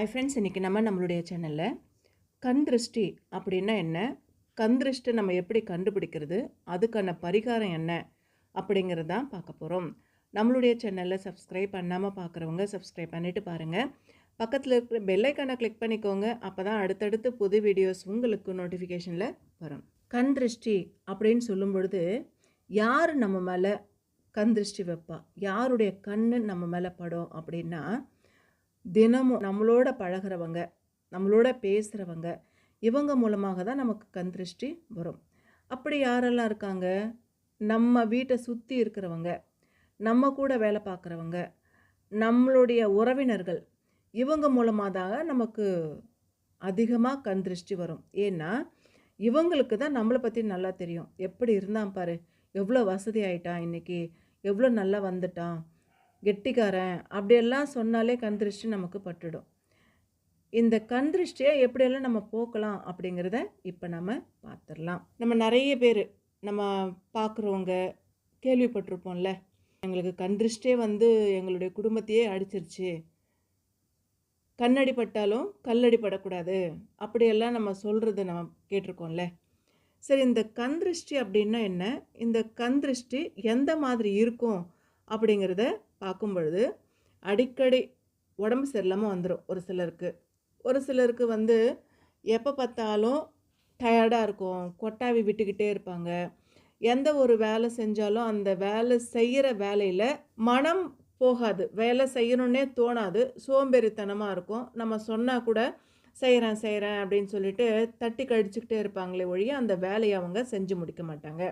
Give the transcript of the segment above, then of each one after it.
ஐ friends இன்றைக்கி நம்ம நம்மளுடைய சேனலில் கண் திருஷ்டி அப்படின்னா என்ன? கண் திருஷ்டி நம்ம எப்படி கண்டுபிடிக்கிறது? அதுக்கான பரிகாரம் என்ன? அப்படிங்கிறது தான் பார்க்க போகிறோம் நம்மளுடைய சேனலில் சப்ஸ்கிரைப் பண்ணாமல் பார்க்குறவங்க சப்ஸ்கிரைப் பண்ணிவிட்டு பாருங்கள் பக்கத்தில் இருக்கிற பெல்லைக்கானை கிளிக் பண்ணிக்கோங்க. அப்போ தான் அடுத்தடுத்து புது வீடியோஸ் உங்களுக்கு நோட்டிஃபிகேஷனில் வரும். கண் திருஷ்டி அப்படின்னு சொல்லும் பொழுது யார் நம்ம மேலே கண் திருஷ்டி வைப்பா? யாருடைய கண் நம்ம மேலே படும் அப்படின்னா தினமும் நம்மளோட பழகுறவங்க நம்மளோட பேசுகிறவங்க இவங்க மூலமாக தான் நமக்கு கண் திருஷ்டி வரும். அப்படி யாரெல்லாம் இருக்காங்க? நம்ம வீட்டை சுற்றி இருக்கிறவங்க நம்ம கூட வேலை பார்க்குறவங்க நம்மளுடைய உறவினர்கள் இவங்க மூலமாக தான் நமக்கு அதிகமாக கண் திருஷ்டி வரும். ஏன்னா இவங்களுக்கு தான் நம்மளை பற்றி நல்லா தெரியும். எப்படி இருந்தான் பாரு? எவ்வளோ வசதி ஆயிட்டான் இன்றைக்கி எவ்வளோ நல்லா வந்துட்டான்? கெட்டிக்காரன் அப்படியெல்லாம் சொன்னாலே கண் திருஷ்டி நமக்கு பட்டுடும். இந்த கண் திருஷ்டியை எப்படியெல்லாம் நம்ம போக்கலாம் அப்படிங்கிறத இப்போ நம்ம பார்த்துடலாம் நம்ம நிறைய பேர் நம்ம பார்க்குறவங்க கேள்விப்பட்டிருப்போம்ல எங்களுக்கு கண் திருஷ்டியே வந்து எங்களுடைய குடும்பத்தையே அடிச்சிருச்சு. கண்ணடி பட்டாலும் கல்லடி படக்கூடாது. அப்படியெல்லாம் நம்ம சொல்கிறத நம்ம கேட்டிருக்கோம்ல. சரி இந்த கண் திருஷ்டி அப்படின்னா என்ன? இந்த கண் திருஷ்டி எந்த மாதிரி இருக்கும்? அப்படிங்கிறத பார்க்கும் பொழுது அடிக்கடி உடம்பு சரியில்லாமல் வந்துடும் ஒரு சிலருக்கு. ஒரு சிலருக்கு வந்து எப்போ பார்த்தாலும் டயர்டாக இருக்கும். கொட்டாவி விட்டுக்கிட்டே இருப்பாங்க. எந்த ஒரு வேலை செஞ்சாலும் அந்த வேலை செய்கிற வேலையில் மனம் போகாது. வேலை செய்யணுன்னே தோணாது. சோம்பேறித்தனமாக இருக்கும். நம்ம சொன்னால் கூட செய்கிறேன் செய்கிறேன் அப்படின்னு சொல்லிட்டு தட்டி கழிச்சுக்கிட்டே இருப்பாங்களே ஒழிய அந்த வேலையை அவங்க செஞ்சு முடிக்க மாட்டாங்க.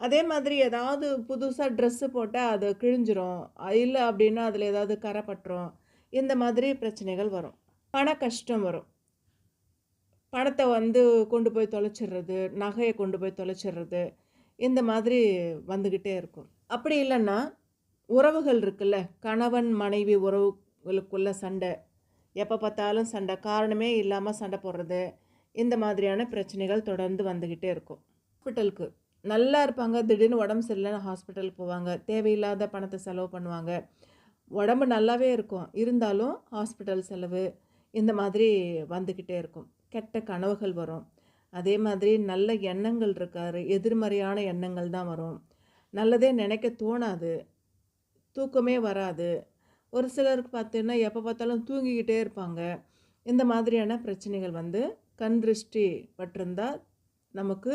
அதே மாதிரி ஏதாவது புதுசாக ட்ரெஸ்ஸு போட்டால் அது கிழிஞ்சிரும். இல்லை அப்படின்னா அதில் ஏதாவது கரை பட்டுரும். இந்த மாதிரி பிரச்சனைகள் வரும். பண கஷ்டம் வரும். பணத்தை வந்து கொண்டு போய் தொலைச்சிடுறது நகையை கொண்டு போய் தொலைச்சிடுறது இந்த மாதிரி வந்துக்கிட்டே இருக்கும். அப்படி இல்லைன்னா உறவுகள் இருக்குல்ல கணவன் மனைவி உறவுகளுக்குள்ள சண்டை. எப்போ பார்த்தாலும் சண்டை. காரணமே இல்லாமல் சண்டை போடுறது. இந்த மாதிரியான பிரச்சனைகள் தொடர்ந்து வந்துக்கிட்டே இருக்கும். ஹாஸ்பிட்டலுக்கு நல்லா இருப்பாங்க. திடீர்னு உடம்பு சரியில்லைன்னு ஹாஸ்பிட்டலுக்கு போவாங்க. தேவையில்லாத பணத்தை செலவு பண்ணுவாங்க. உடம்பு நல்லாவே இருக்கும். இருந்தாலும் ஹாஸ்பிட்டல் செலவு இந்த மாதிரி வந்துக்கிட்டே இருக்கும். கெட்ட கனவுகள் வரும். அதே மாதிரி நல்ல எண்ணங்கள் இருக்காரு எதிர்மறையான எண்ணங்கள் தான் வரும். நல்லதே நினைக்க தோணாது. தூக்கமே வராது. ஒரு சிலருக்கு பார்த்தீங்கன்னா எப்போ பார்த்தாலும் தூங்கிக்கிட்டே இருப்பாங்க. இந்த மாதிரியான பிரச்சனைகள் வந்து கண் திருஷ்டி பட்டிருந்தால் நமக்கு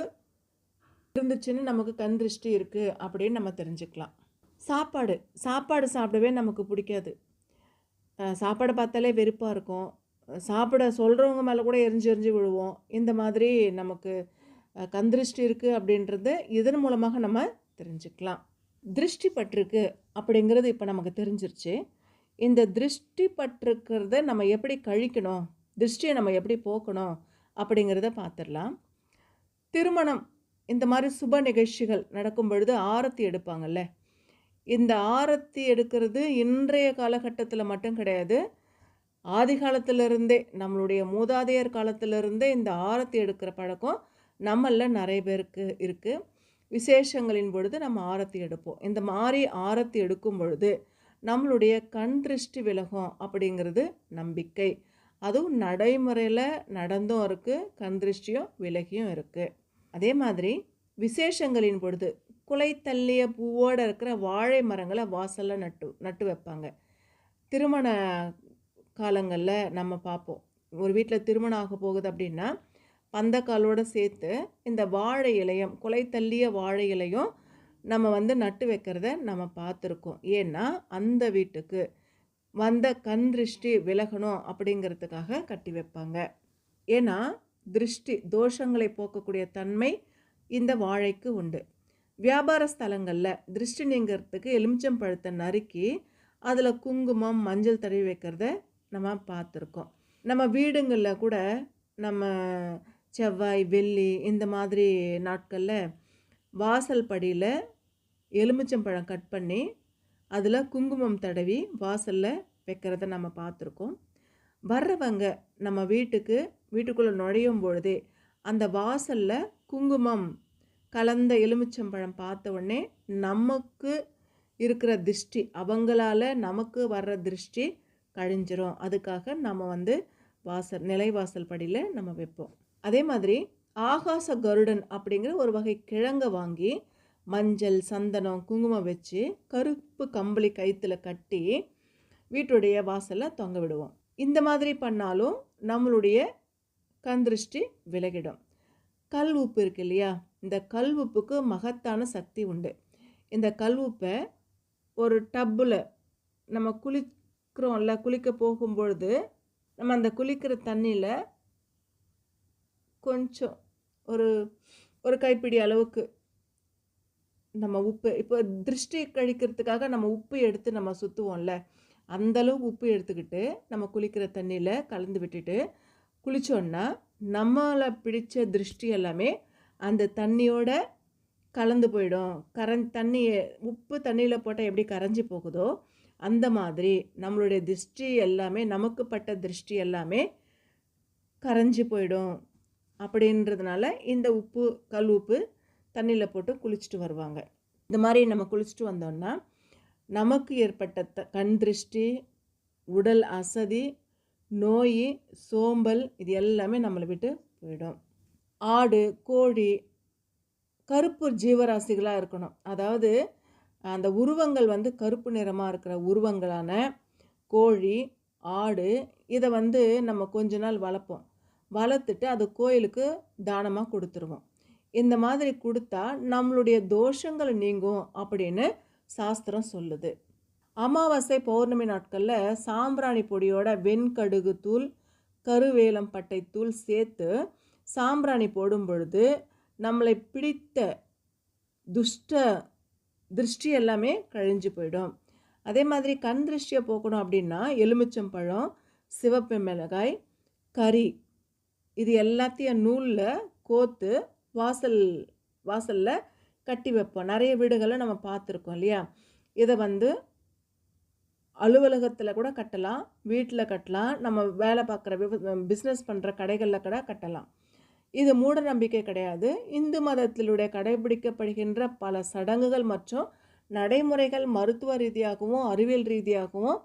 இருந்துச்சுன்னு நமக்கு கண் திருஷ்டி இருக்குது அப்படின்னு நம்ம தெரிஞ்சுக்கலாம். சாப்பாடு. சாப்பாடு சாப்பிடவே நமக்கு பிடிக்காது. சாப்பாடை பார்த்தாலே வெறுப்பாக இருக்கும். சாப்பிட சொல்கிறவங்க மேலே கூட எரிஞ்சு எரிஞ்சு விழுவோம். இந்த மாதிரி நமக்கு அஹ், கண் திருஷ்டி இருக்குது அப்படின்றது இதன் மூலமாக நம்ம தெரிஞ்சுக்கலாம். திருஷ்டி பட்டிருக்கு அப்படிங்கிறது இப்போ நமக்கு தெரிஞ்சிருச்சு. இந்த திருஷ்டி பட்டிருக்கிறத நம்ம எப்படி கழிக்கணும்? திருஷ்டியை நம்ம எப்படி போக்கணும்? அப்படிங்கிறத பார்த்துடலாம். திருமணம். இந்த மாதிரி சுப நிகழ்ச்சிகள் நடக்கும் பொழுது ஆரத்தி எடுப்பாங்கல்ல. இந்த ஆரத்தி எடுக்கிறது இன்றைய காலகட்டத்தில் மட்டும் கிடையாது. ஆதி காலத்திலிருந்தே நம்மளுடைய மூதாதையர் காலத்திலிருந்தே இந்த ஆரத்தி எடுக்கிற பழக்கம் நம்மள நிறைய பேருக்கு இருக்குது விசேஷங்களின் பொழுது நம்ம ஆரத்தி எடுப்போம். இந்த மாதிரி ஆரத்தி எடுக்கும் பொழுது நம்மளுடைய கண் திருஷ்டி விலகும் அப்படிங்கிறது நம்பிக்கை. அதுவும் நடைமுறையில் நடந்தும் இருக்குது கண் திருஷ்டியும் விலகியும் இருக்குது அதே மாதிரி விசேஷங்களின் பொழுது குலை தள்ளிய பூவோடு இருக்கிற வாழை மரங்களை வாசலில் நட்டு நட்டு வைப்பாங்க. திருமண காலங்களில் நம்ம பார்ப்போம். ஒரு வீட்டில் திருமணம் ஆக போகுது அப்படின்னா பந்தக்காலோடு சேர்த்து இந்த வாழை இலையம் குலை தள்ளிய வாழை இலையும் நம்ம வந்து நட்டு வைக்கிறத நம்ம பார்த்துருக்கோம். ஏன்னா அந்த வீட்டுக்கு வந்த கண் திருஷ்டி விலகணும் அப்படிங்கிறதுக்காக கட்டி வைப்பாங்க. ஏன்னா திருஷ்டி தோஷங்களை போக்கக்கூடிய தன்மை இந்த வாழைக்கு உண்டு. வியாபார ஸ்தலங்களில் திருஷ்டி நீங்கிறதுக்கு எலுமிச்சம் பழத்தை நறுக்கி அதில் குங்குமம் மஞ்சள் தடவி வைக்கிறத நம்ம பார்த்துருக்கோம். நம்ம வீடுங்களில் கூட நம்ம செவ்வாய் வெள்ளி இந்த மாதிரி நாட்களில் வாசல் படியில் எலுமிச்சம்பழம் கட் பண்ணி அதில் குங்குமம் தடவி வாசலில் வைக்கிறத நம்ம பார்த்துருக்கோம். வர்றவங்க நம்ம வீட்டுக்கு வீட்டுக்குள்ளே நுழையும் பொழுதே அந்த வாசலில் குங்குமம் கலந்த எலுமிச்சம்பழம் பார்த்த உடனே நமக்கு இருக்கிற திருஷ்டி அவங்களால நமக்கு வர்ற திருஷ்டி கழிஞ்சிரும். அதுக்காக நம்ம வந்து வாசல் நிலைவாசல் படியில் நம்ம வைப்போம். அதே மாதிரி ஆகாச கருடன் அப்படிங்கிற ஒரு வகை கிழங்கை வாங்கி மஞ்சள் சந்தனம் குங்குமம் வச்சு கருப்பு கம்பளி கயிற்றுல கட்டி வீட்டுடைய வாசலில் தொங்க விடுவோம். இந்த மாதிரி பண்ணாலும் நம்மளுடைய கந்திருஷ்டி விலகிடும். கல் உப்பு இருக்கு இல்லையா? இந்த கல் உப்புக்கு மகத்தான சக்தி உண்டு. இந்த கல் உப்பை ஒரு டப்பில் நம்ம குளிக்கிறோம்ல குளிக்க போகும்பொழுது நம்ம அந்த குளிக்கிற தண்ணியில் கொஞ்சம் ஒரு ஒரு கைப்பிடி அளவுக்கு நம்ம உப்பு இப்போ திருஷ்டி கழிக்கிறதுக்காக நம்ம உப்பு எடுத்து நம்ம சுற்றுவோம்ல அந்தளவு உப்பு எடுத்துக்கிட்டு நம்ம குளிக்கிற தண்ணியில் கலந்து விட்டுட்டு குளித்தோன்னா நம்மளை பிடிச்ச திருஷ்டி எல்லாமே அந்த தண்ணியோட கலந்து போயிடும். கரஞ் தண்ணியை உப்பு தண்ணியில் போட்டால் எப்படி கரைஞ்சி போகுதோ அந்த மாதிரி நம்மளுடைய திருஷ்டி எல்லாமே நமக்கு பட்ட திருஷ்டி எல்லாமே கரைஞ்சி போயிடும். அப்படின்றதுனால இந்த உப்பு கல் உப்பு தண்ணியில் போட்டு குளிச்சுட்டு வருவாங்க. இந்த மாதிரி நம்ம குளிச்சுட்டு வந்தோம்னா நமக்கு ஏற்பட்ட த கண் திருஷ்டி உடல் அசதி நோய் சோம்பல் இது எல்லாமே நம்மளை விட்டு போயிடும். ஆடு கோழி கருப்பு ஜீவராசிகளாக இருக்கணும். அதாவது அந்த உருவங்கள் வந்து கருப்பு நிறமாக இருக்கிற உருவங்களான கோழி ஆடு இதை வந்து நம்ம கொஞ்ச நாள் வளர்ப்போம். வளர்த்துட்டு அது கோயிலுக்கு தானமாக கொடுத்துருவோம். இந்த மாதிரி கொடுத்தா நம்மளுடைய தோஷங்கள் நீங்கும் அப்படின்னு சாஸ்திரம் சொல்லுது. அமாவாசை பௌர்ணமி நாட்களில் சாம்பிராணி பொடியோட வெண்கடுகு தூள் கருவேலம் பட்டை தூள் சேர்த்து சாம்பிராணி போடும் பொழுது நம்மளை பிடித்த துஷ்ட திருஷ்டி எல்லாமே கழிஞ்சு போயிடும். அதே மாதிரி கண் திருஷ்டியை போக்கணும் அப்படின்னா எலுமிச்சம்பழம் சிவப்பு மிளகாய் கறி இது எல்லாத்தையும் நூலில் கோத்து வாசல் வாசலில் கட்டி வைப்போம். நிறைய வீடுகளை நம்ம பார்த்துருக்கோம் இல்லையா? இதை வந்து அலுவலகத்தில் கூட கட்டலாம் வீட்டில் கட்டலாம் நம்ம வேலை பார்க்குற விவ பிஸ்னஸ் பண்ணுற கடைகளில் கூட கட்டலாம். இது மூட நம்பிக்கை கிடையாது. இந்து மதத்திலுடைய கடைபிடிக்கப்படுகின்ற பல சடங்குகள் மற்றும் நடைமுறைகள் மருத்துவ ரீதியாகவும் அறிவியல் ரீதியாகவும்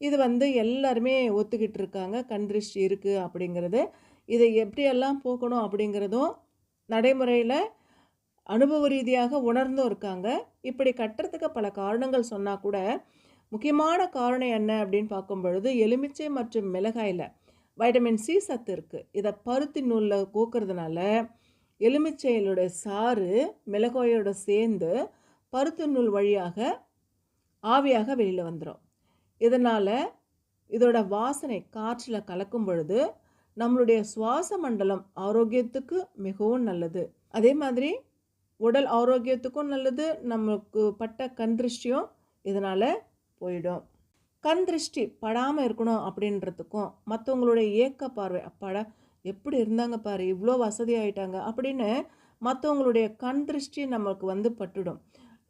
இது வந்து எல்லாருமே ஒத்துக்கிட்டு இருக்காங்க. கண் திருஷ்டி இருக்குது அப்படிங்கிறது. இதை எப்படியெல்லாம் போக்கணும் அப்படிங்கிறதும் நடைமுறையில் அனுபவ ரீதியாக உணர்ந்தும் இருக்காங்க. இப்படி கட்டுறதுக்கு பல காரணங்கள் சொன்னால் கூட முக்கியமான காரணம் என்ன அப்படின்னு பார்க்கும் பொழுது எலுமிச்சை மற்றும் மிளகாயில் வைட்டமின் சி சத்து இருக்குது இதை பருத்தி நூலில் கோக்கிறதுனால எலுமிச்சையிலுடைய சாறு மிளகாயோட சேர்ந்து பருத்தி நூல் வழியாக ஆவியாக வெளியில் வந்துடும் இதனால் இதோட வாசனை காற்றில் கலக்கும் பொழுது நம்மளுடைய சுவாச மண்டலம் ஆரோக்கியத்துக்கு மிகவும் நல்லது. அதே மாதிரி உடல் ஆரோக்கியத்துக்கும் நல்லது நமக்கு பட்ட கண் திருஷ்டியும் இதனால் போயிடும். கண் திருஷ்டி படாமல் இருக்கணும் அப்படின்றதுக்கும் மற்றவங்களுடைய ஏக்க பார்வை அப்பாடா எப்படி இருந்தாங்க பாரு இவ்வளோ வசதி ஆயிட்டாங்க அப்படின்னு மற்றவங்களுடைய கண் திருஷ்டி நமக்கு வந்து பட்டுடும்.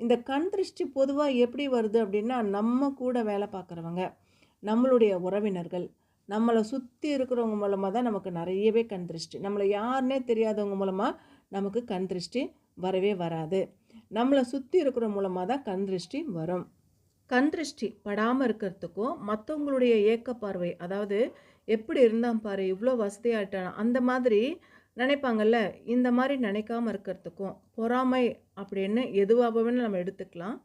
இந்த கண் திருஷ்டி பொதுவாக எப்படி வருது அப்படின்னா நம்ம கூட வேலை பார்க்குறவங்க நம்மளுடைய உறவினர்கள் நம்மளை சுற்றி இருக்கிறவங்க மூலமாக தான் நமக்கு நிறையவே கண் திருஷ்டி. நம்மளை யாருனே தெரியாதவங்க மூலமாக நமக்கு கண் திருஷ்டி வரவே வராது. நம்மளை சுற்றி இருக்கிற மூலமாக தான் கண் திருஷ்டி வரும். கண் திருஷ்டி படாமல் இருக்கிறதுக்கும் மற்றவங்களுடைய ஏக்க பார்வை அதாவது எப்படி இருந்தான் பாரு இவ்வளோ வசதியாயிட்டான் அந்த மாதிரி நினைப்பாங்கல்ல? இந்த மாதிரி நினைக்காம இருக்கிறதுக்கும் பொறாமை அப்படின்னு எதுவாகவே நம்ம எடுத்துக்கலாம்.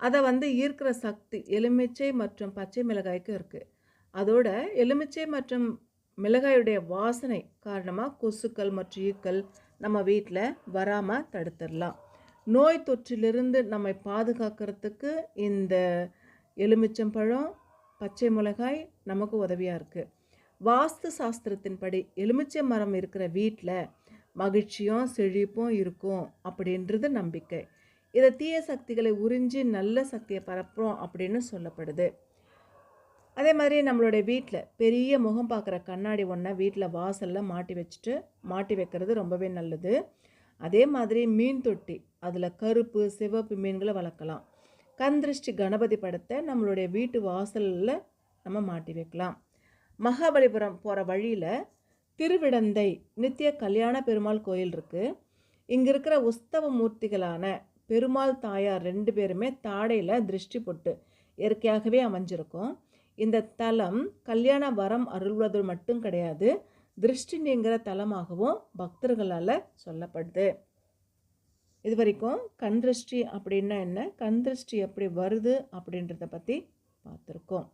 அதை வந்து ஈர்க்கிற சக்தி எலுமிச்சை மற்றும் பச்சை மிளகாய்க்கு இருக்குது அதோட எலுமிச்சை மற்றும் மிளகாயுடைய வாசனை காரணமாக கொசுக்கள் மற்றும் ஈக்கள் நம்ம வீட்டில் வராமல் தடுத்துடலாம். நோய் தொற்றிலிருந்து நம்மை பாதுகாக்கிறதுக்கு இந்த எலுமிச்சம்பழம் பச்சை மிளகாய் நமக்கு உதவியாக இருக்குது வாஸ்து சாஸ்திரத்தின்படி எலுமிச்சை மரம் இருக்கிற வீட்டில் மகிழ்ச்சியும் செழிப்பும் இருக்கும் அப்படின்றது நம்பிக்கை. இதை தீய சக்திகளை உறிஞ்சி நல்ல சக்தியை பரப்புறோம் அப்படின்னு சொல்லப்படுது. அதே மாதிரி நம்மளுடைய வீட்டில் பெரிய முகம் பார்க்குற கண்ணாடி ஒன்றை வீட்டில் வாசலில் மாட்டி வச்சுட்டு மாட்டி வைக்கிறது ரொம்பவே நல்லது. அதே மாதிரி மீன் தொட்டி அதில் கருப்பு சிவப்பு மீன்களை வளர்க்கலாம். கந்திருஷ்டி கணபதி படத்தை நம்மளுடைய வீட்டு வாசலில் நம்ம மாட்டி வைக்கலாம். மகாபலிபுரம் போகிற வழியில் திருவிடந்தை நித்திய கல்யாண பெருமாள் கோயில் இருக்குது இங்கே இருக்கிற உஸ்தவ மூர்த்திகளான பெருமாள் தாயார் ரெண்டு பேருமே தாடையில் திருஷ்டி பொட்டு இயற்கையாகவே அமைஞ்சிருக்கும். இந்த தலம் கல்யாண வரம் அருள்வது மட்டும் கிடையாது. திருஷ்டினிங்கிற தலமாகவும் பக்தர்களால் சொல்லப்படுது. இது வரைக்கும் கண் திருஷ்டி அப்படின்னா என்ன? கண் திருஷ்டி எப்படி வருது அப்படின்றத பற்றி பார்த்துருக்கோம்.